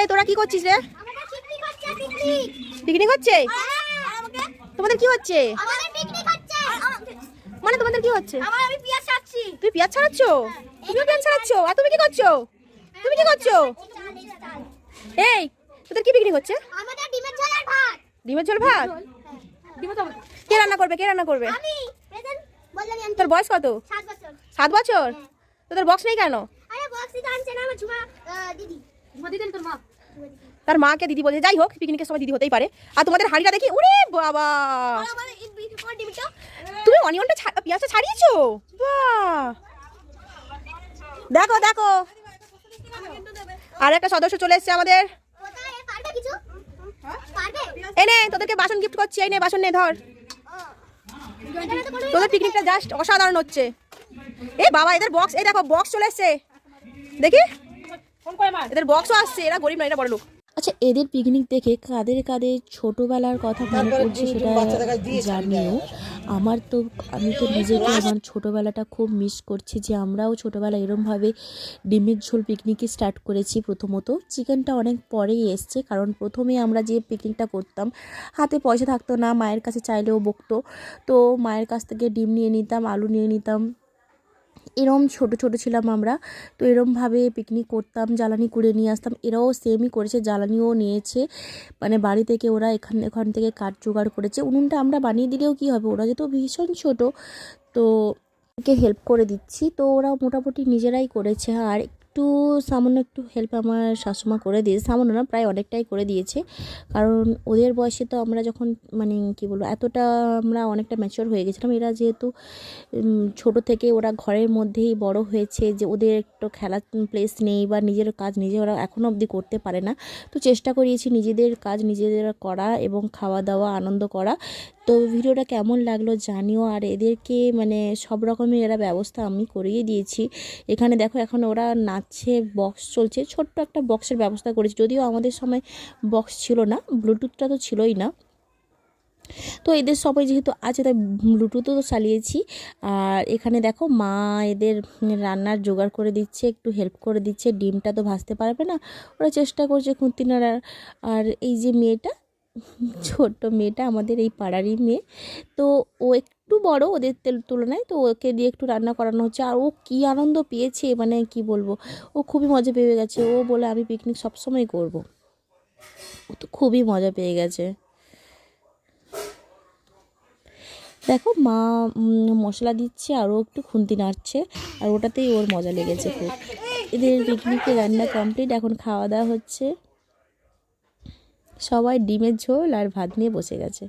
এই, তোরা কি করছিস রে? পিকনিক হচ্ছে তোমাদের কি হচ্ছে? মানে তোমাদের কি হচ্ছে? আমি পিয়াজ ছাড়াচ্ছ? তুমিও পেঁয়াজ ছাড়াচ্ছ? আর তুমি কি করছ? তুমি কি করছ? এই, তোদের কি পিকনিক হচ্ছে? ডিমের ঝোল ভাত? কে রান্না করবে? কে রান্না করবে? তোর বয়স কত? সাত বছর। তোদের বক্স নেই কেন? আরে বক্সি তো আনছে না আমার ঝুমা দিদি। তোর মাকে দিদি বলে যাই হোক পিকনিকের সময় দিদি হতেই পারে। আর তোমাদের হাঁড়িটা দেখি ওরে বাবা! তুমি অনিয়নটা পেঁয়াজটা ছাড়িয়েছো? বাহ! দেখো দেখো। আর একটা সদস্য চলে এসেছে আমাদের। কোথায় এ পারবে কিছু পারবে এই নে তোদেরকে বাসন গিফট করছি এই নে বাসন নে ধর। তোদের পিকনিকটা জাস্ট অসাধারণ হচ্ছে। এ বাবা এদের বক্স এই দেখো বক্স চলে এসছে। দেখি। এদের বক্সও আসছে এরা গরিব না এরা বড় লোক আচ্ছা এদের পিকনিক দেখে কাদের কাদের ছোটবেলার কথা মনে পড়ছে সেটা জানিও। আমার তো আমি তো নিজেকে আমার ছোটবেলাটা খুব মিস করছি যে আমরাও ছোটবেলা এরমভাবে ডিমের ঝোল পিকনিকে স্টার্ট করেছি প্রথমত। চিকেনটা অনেক পরেই এসছে কারণ প্রথমে আমরা যে পিকনিকটা করতাম হাতে পয়সা থাকতো না মায়ের কাছে চাইলেও বকতো। তো মায়ের কাছ থেকে ডিম নিয়ে নিতাম আলু নিয়ে নিতাম এরম ছোট ছোট ছিলাম আমরা, তো এরমভাবে পিকনিক করতাম, জ্বালানি কুড়ে নিয়ে আসতাম। এরাও সেমই করেছে, জ্বালানিও নিয়েছে। মানে বাড়ি থেকে ওরা এখান এখান থেকে কাঠ জোগাড় করেছে। উনুনটা আমরা বানিয়ে দিলেও কি হবে? ওরা যেহেতু ভীষণ ছোট, তো ওকে হেল্প করে দিচ্ছি। তো ওরা মোটামুটি নিজেরাই করেছে। আর একটু সামান্য একটু হেল্প আমার শাশুমা করে দিয়েছে। সামান্য না, প্রায় অনেকটাই করে দিয়েছে। কারণ ওদের বয়সে তো আমরা যখন মানে কি বলব, এতটা আমরা অনেকটা ম্যাচিওর হয়ে গেছিলাম। এরা যেহেতু ছোট থেকে ওরা ঘরের মধ্যেই বড় হয়েছে যে ওদের একটু খেলার প্লেস নেই বা নিজের কাজ নিজে ওরা এখনও অবধি করতে পারে না। তো চেষ্টা করিয়েছি নিজেদের কাজ নিজেদের করা এবং খাওয়া দাওয়া, আনন্দ করা তো ভিডিওটা কেমন লাগল জানিও। আর এদেরকে মানে সব রকমের এরা ব্যবস্থা আমি করিয়ে দিয়েছি। এখানে দেখো এখন ওরা নাচছে বক্স চলছে। ছোট্ট একটা বক্সের ব্যবস্থা করেছি। যদিও আমাদের সময় বক্স ছিল না ব্লুটুথটা তো ছিলই না। তো এদের সবাই যেহেতু আছে, তাই ব্লুটুথও তো চালিয়েছি। আর এখানে দেখো মা এদের রান্নার জোগাড় করে দিচ্ছে, একটু হেল্প করে দিচ্ছে। ডিমটা তো ভাজতে পারবে না। ওরা চেষ্টা করছে খুঁতি নাড়ার আর এই যে মেয়েটা ছোট্ট মেয়েটা, আমাদের এই পাড়ারই মেয়ে। তো ও একটু বড়, ওদের তেল, তুলনায় তো ওকে দিয়ে একটু রান্না করানো হচ্ছে। আর ও কী আনন্দ পেয়েছে মানে কি বলব, ও খুবই মজা পেয়ে গেছে। ও বলে, আমি পিকনিক সবসময় করব। ও তো খুবই মজা পেয়ে গেছে। দেখো, মা মশলা দিচ্ছে, আর ও একটু খুন্তি নাড়ছে, আর ওটাতেই ওর মজা লেগেছে খুব। এদের পিকনিকে রান্না কমপ্লিট এখন খাওয়া দাওয়া হচ্ছে। সবাই ডিমের ঝোল আর ভাত নিয়ে বসে গেছে।